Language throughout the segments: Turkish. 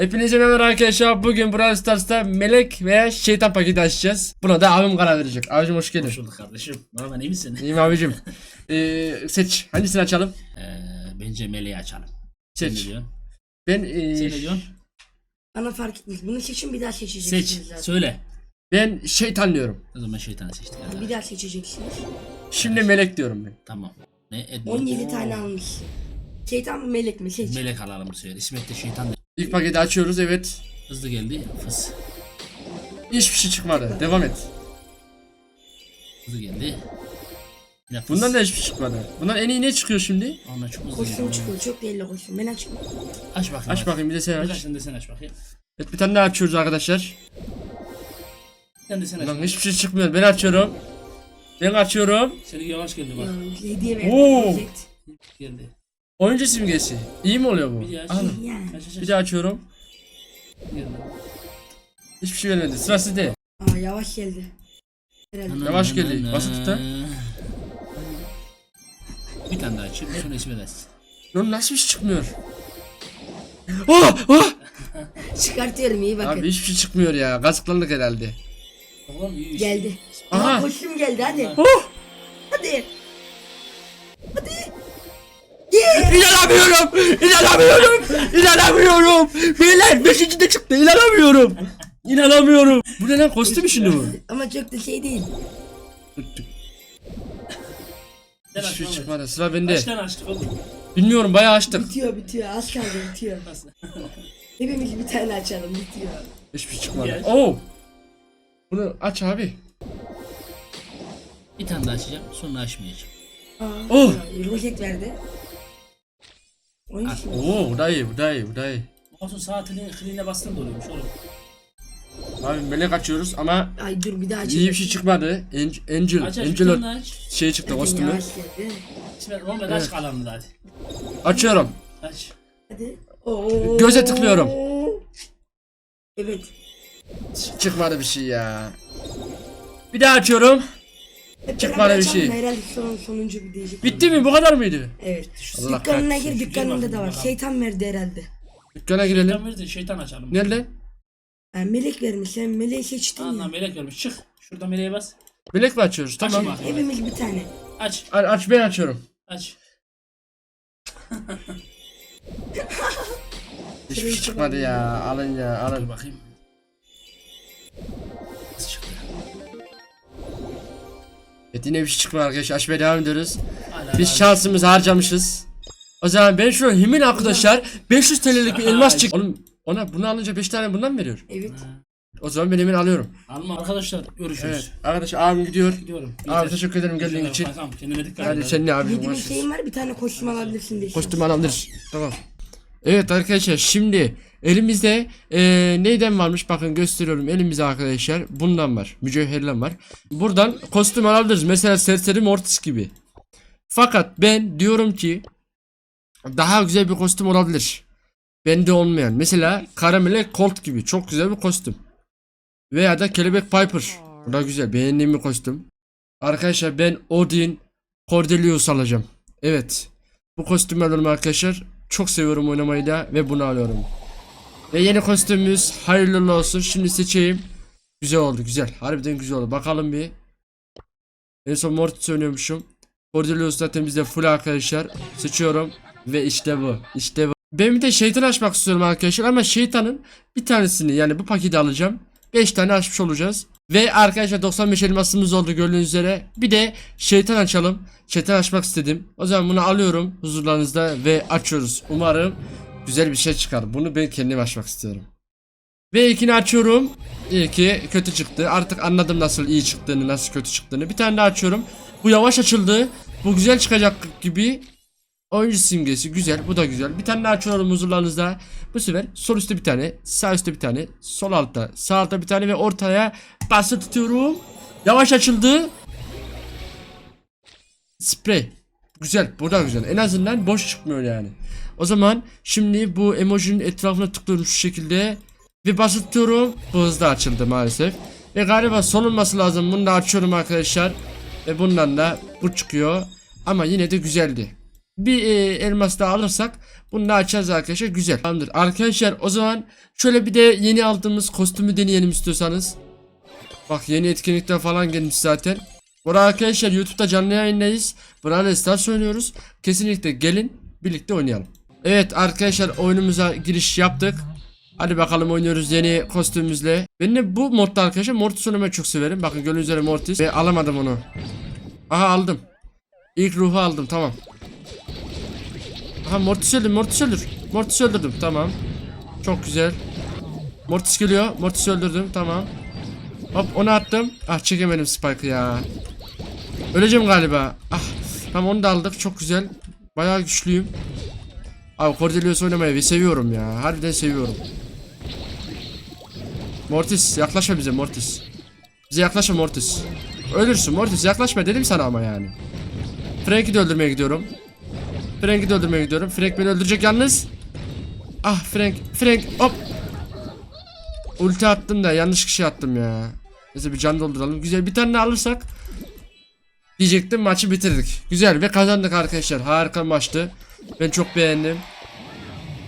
Hepinize merhaba arkadaşlar. Bugün Brawl Stars'ta melek veya şeytan paketi açacağız. Buna da abim karar verecek. Abicim hoş geldin. Hoş bulduk kardeşim. Normal iyi misin? İyiyim abicim. Ee, seç. Hangisini açalım? Ee, bence meleği açalım. Sen ne Seç. diyorsun? Ben ee, Sen ne diyorsun? Bana fark etmez. Bunu seçin bir daha seçeceksiniz Seç. zaten. Söyle. ben şeytan diyorum. O zaman şeytanı seçtik. Bir daha seçeceksiniz. Şimdi melek diyorum ben. Tamam. Ne? Edmund. 17 tane almış. Şeytan mı melek mi? Seç. Melek alalım bu sefer. İsmet de şeytan. İlk paketi açıyoruz evet. Hızlı geldi. Fıs. Hiçbir şey çıkmadı. Devam et. Hızlı geldi. Yine fıs. Bundan da hiçbir şey çıkmadı. Bundan en iyi ne çıkıyor şimdi? Ondan çok hızlı geldi. çıkıyor. Çok değerli kostüm. Ben açayım. Aç bakayım. Aç bakayım bir de sen Aç. aç. Sen de sen aç bakayım. Evet bir tane daha açıyoruz arkadaşlar. Sen de sen aç. Lan hiçbir şey çıkmıyor. Ben açıyorum. Ben açıyorum. Seninki yavaş geldi bak. Ya, Hediye verdim. Oo. Geldi. Oyuncu simgesi. İyi mi oluyor bu? Bir daha aç. Al. Yani. Aç aç aç. Bir daha açıyorum. Hiçbir şey vermedi. Sıra sizde. Aa yavaş geldi. Herhalde. Yavaş geldi. Basıp tuta. Bir tane daha açayım. Sonra İsmet açsın. Lan nasıl bir şey çıkmıyor? Oh, oh! Çıkartıyorum iyi bakın. Abi hiçbir şey çıkmıyor ya. Gazıklandık herhalde. Oğlum iyi. Geldi. Aha. Aha. Kostüm geldi hadi. Oh! İnanamıyorum! İnanamıyorum! İnanamıyorum! Beyler beşinci de çıktı. İnanamıyorum! İnanamıyorum. Bu ne lan kostüm şimdi bu? Ama çok da şey değil. Hiçbir şey çıkmadı. Sıra Kaç bende. tane açtık oğlum? Bilmiyorum bayağı açtık. Bitiyor bitiyor. Az kaldı bitiyor. Hepimiz bir tane açalım bitiyor. Hiçbir şey çıkmadı. Oo! Bunu aç abi. Bir tane daha açacağım. Sonra açmayacağım. Aa, Oh. Roket verdi. Şimdi. Oo bu da iyi bu da iyi bu da iyi. Olsun saatini kliğine bastın da oluyormuş oğlum. Abi melek açıyoruz ama Ay dur bir daha açayım. iyi bir şey çıkmadı. Angel, Angel, Aç aç Angel aç. şey çıktı kostümü. Yavaş geldi. İsmet Muhammed aç kalanını da hadi. Açıyorum. Aç. Hadi. Oo. Göze tıklıyorum. Evet. Çıkmadı bir şey ya. Bir daha açıyorum. Beraber bir şey. Herhalde son, sonuncu bir diyecek. Bitti mi? Bu kadar mıydı? Evet. Allah Dükkanına kahretsin. gir dükkanında da var. bakalım. Şeytan verdi herhalde. Dükkana girelim. Şeytan verdi şeytan açalım. Nerede? Yani melek vermiş. Sen meleği seçtin Anla ya. melek vermiş çık. Şurada meleğe bas. Melek mi açıyoruz? Aç Tamam. bakayım. Hepimiz bir tane. Aç. A- aç ben açıyorum. Aç. Hiçbir şey çıkmadı ya. Alın ya Dur alın. bakayım. Evet yine bir şey çıkmadı arkadaşlar. Açmaya devam ediyoruz. Hala Biz şansımızı harcamışız. O zaman ben şu Himin arkadaşlar 500 TL'lik bir elmas çık. Oğlum ona bunu alınca 5 tane bundan mı veriyor? Evet. O zaman ben Himin alıyorum. Alma arkadaşlar görüşürüz. Evet. Arkadaşlar abim gidiyor. Gidiyorum. Abi teşekkür ederim geldiğin için. Tamam kendine dikkat Hadi et. sen ne abi? 7000 şeyim var bir tane kostüm alabilirsin diye. Kostüm alabilir. Tamam. Evet arkadaşlar şimdi elimizde eee, neyden varmış? Bakın gösteriyorum. Elimizde arkadaşlar bundan var. Mücevherden var. Buradan kostüm alabiliriz. Mesela serseri mortis gibi. Fakat ben diyorum ki daha güzel bir kostüm olabilir. Bende olmayan. Mesela karamele colt gibi. Çok güzel bir kostüm. Veya da kelebek piper. Bu da güzel. Beğendiğim bir kostüm. Arkadaşlar ben odin cordelius alacağım. Evet. Bu kostümü alıyorum arkadaşlar. Çok seviyorum oynamayı da ve bunu alıyorum. Ve yeni kostümümüz hayırlı olsun. Şimdi seçeyim. Güzel oldu güzel. Harbiden güzel oldu. Bakalım bir. En son Mortis oynuyormuşum. Cordelius zaten bizde full arkadaşlar. Seçiyorum. Ve işte bu. İşte bu. Ben bir de şeytan açmak istiyorum arkadaşlar ama şeytanın bir tanesini yani bu paketi alacağım. 5 tane açmış olacağız. Ve arkadaşlar 95 elmasımız oldu gördüğünüz üzere. Bir de şeytan açalım. Şeytan açmak istedim. O zaman bunu alıyorum huzurlarınızda ve açıyoruz. Umarım güzel bir şey çıkar. Bunu ben kendim açmak istiyorum. Ve ikini açıyorum. İyi ki kötü çıktı. Artık anladım nasıl iyi çıktığını, nasıl kötü çıktığını. Bir tane daha açıyorum. Bu yavaş açıldı. Bu güzel çıkacak gibi. Oyuncu simgesi güzel. Bu da güzel. Bir tane daha açıyorum huzurlarınızda. Bu sefer sol üstte bir tane, sağ üstte bir tane, sol altta, sağ altta bir tane ve ortaya bası tutuyorum. Yavaş açıldı. Sprey. Güzel. Bu da güzel. En azından boş çıkmıyor yani. O zaman şimdi bu emojinin etrafına tıklıyorum şu şekilde. Ve basıp tutuyorum. Bu hızlı açıldı maalesef. Ve galiba son olması lazım. Bunu da açıyorum arkadaşlar. Ve bundan da bu çıkıyor. Ama yine de güzeldi. Bir e, elmas daha alırsak bunu da açacağız arkadaşlar. Güzel. Tamamdır. Arkadaşlar o zaman şöyle bir de yeni aldığımız kostümü deneyelim istiyorsanız. Bak yeni etkinlikler falan gelmiş zaten. Burada arkadaşlar YouTube'da canlı yayındayız. Brawl Stars oynuyoruz. Kesinlikle gelin birlikte oynayalım. Evet arkadaşlar oyunumuza giriş yaptık. Hadi bakalım oynuyoruz yeni kostümümüzle. Ben de bu modda arkadaşlar Mortis oynamayı çok severim. Bakın gördüğünüz üzere Mortis. Ve alamadım onu. Aha aldım. İlk ruhu aldım tamam. Aha Mortis öldüm Mortis öldür. Mortis öldürdüm tamam. Çok güzel. Mortis geliyor. Mortis öldürdüm tamam. Hop onu attım. Ah çekemedim Spike'ı ya. Öleceğim galiba. Ah tamam onu da aldık çok güzel. Bayağı güçlüyüm. Abi Cordelius oynamayı bir seviyorum ya. Harbiden seviyorum. Mortis yaklaşma bize Mortis. Bize yaklaşma Mortis. Ölürsün Mortis yaklaşma dedim sana ama yani. Frank'i de öldürmeye gidiyorum. Frank'i de öldürmeye gidiyorum. Frank beni öldürecek yalnız. Ah Frank. Frank hop. Ulti attım da yanlış kişi attım ya. Neyse bir can dolduralım. Güzel bir tane alırsak diyecektim maçı bitirdik. Güzel ve kazandık arkadaşlar. Harika maçtı. Ben çok beğendim.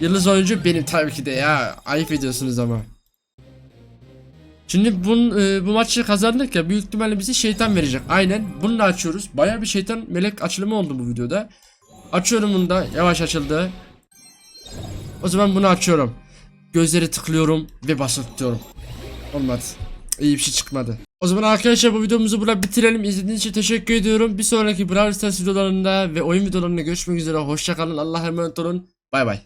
Yıldız oyuncu benim tabii ki de ya. Ayıp ediyorsunuz ama. Şimdi bun, e, bu maçı kazandık ya büyük ihtimalle bizi şeytan verecek. Aynen bunu da açıyoruz. Baya bir şeytan melek açılımı oldu bu videoda. Açıyorum bunu da yavaş açıldı. O zaman bunu açıyorum. Gözleri tıklıyorum ve tutuyorum. Olmadı. İyi bir şey çıkmadı. O zaman arkadaşlar bu videomuzu burada bitirelim. İzlediğiniz için teşekkür ediyorum. Bir sonraki Brawl Stars videolarında ve oyun videolarında görüşmek üzere. Hoşçakalın. Allah'a emanet olun. Bay bay.